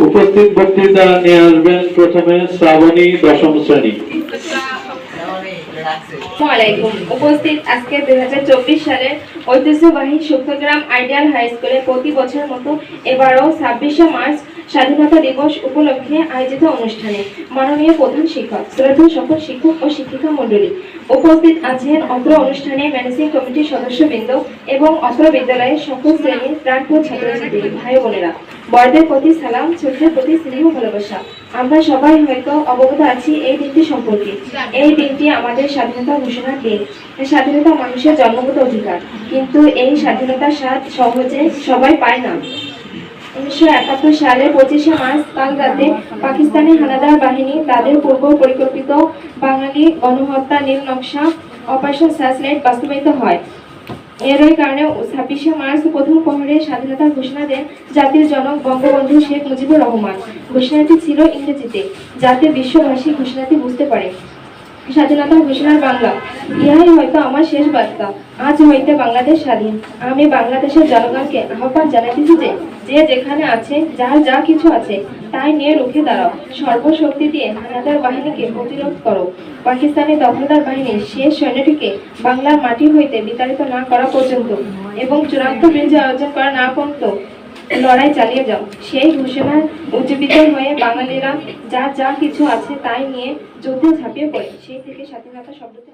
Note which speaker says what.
Speaker 1: উপস্থিত বক্তৃতা নিয়ে আসবেন প্রথমে শ্রাবণী দশম শ্রেণি।
Speaker 2: উপস্থিত আজকে দুই হাজার চব্বিশ ঐতিহ্যবাহী আইডিয়াল হাই স্কুলে প্রতি বছর মতো এবারও ছাব্বিশে মার্চ স্বাধীনতা দিবস উপলক্ষে আয়োজিত অনুষ্ঠানে মাননীয় প্রধান শিক্ষক সকল শিক্ষক ও শিক্ষিকা মণ্ডলী উপস্থিত আছেন অত্র অনুষ্ঠানে ম্যানেজিং কমিটির সদস্যবৃন্দ এবং অত্র বিদ্যালয়ের সকল শ্রেণির প্রাণপ্রিয় ছাত্রছাত্রী, ভাই বোনেরা। বড়দের প্রতি সালাম ছোটদের প্রতি স্নেহ, ভালোবাসা। আমরা সবাই হয়তো অবগত আছি এই দিনটি সম্পর্কে। এই দিনটি আমাদের স্বাধীনতা ঘোষণার দিন। স্বাধীনতা মানুষের জন্মগত অধিকার। কিন্তু এই স্বাধীনতার স্বাদ সহজে সবাই পায় না। উনিশশো একাত্তর সালে পঁচিশে মার্চ কাল রাতে পাকিস্তানি হানাদার বাহিনী তাদের পূর্ব পরিকল্পিত বাঙালি গণহত্যা নীল নকশা অপারেশন স্যাসলাইট বাস্তবায়িত হয়। এরই কারণে ছাব্বিশে মার্চ প্রথম প্রহরে স্বাধীনতার ঘোষণা দেন জাতির জনক বঙ্গবন্ধু শেখ মুজিবুর রহমান। ঘোষণাটি ছিল ইংরেজিতে। যাতে বিশ্ববাসী ঘোষণাটি বুঝতে পারে। স্বাধীনতা ঘোষণার বাংলা। ইহাই হয়তো আমার শেষ বার্তা। আজ হইতে বাংলাদেশ স্বাধীন। আমি বাংলাদেশের জনগণকে আহ্বান জানাইতেছি যে যে যেখানে আছে, যার যা কিছু আছে, তাই নিয়ে রুখে দাঁড়াও। সর্বশক্তি দিয়ে হানাদার বাহিনীকে প্রতিরোধ করো। পাকিস্তানি দখলদার বাহিনীর শেষ সৈন্যটিকে বাংলার মাটি হইতে বিতাড়িত না করা পর্যন্ত এবং চূড়ান্ত বিজয় অর্জন করা না পর্যন্ত লড়াই চালিয়ে যাও। সেই ঘোষণায় উজ্জীবিত হয়ে বাঙালিরা যা যা কিছু আছে তাই নিয়ে যুদ্ধে ঝাঁপিয়ে পড়ে। সেই থেকে স্বাধীনতা শব্দটি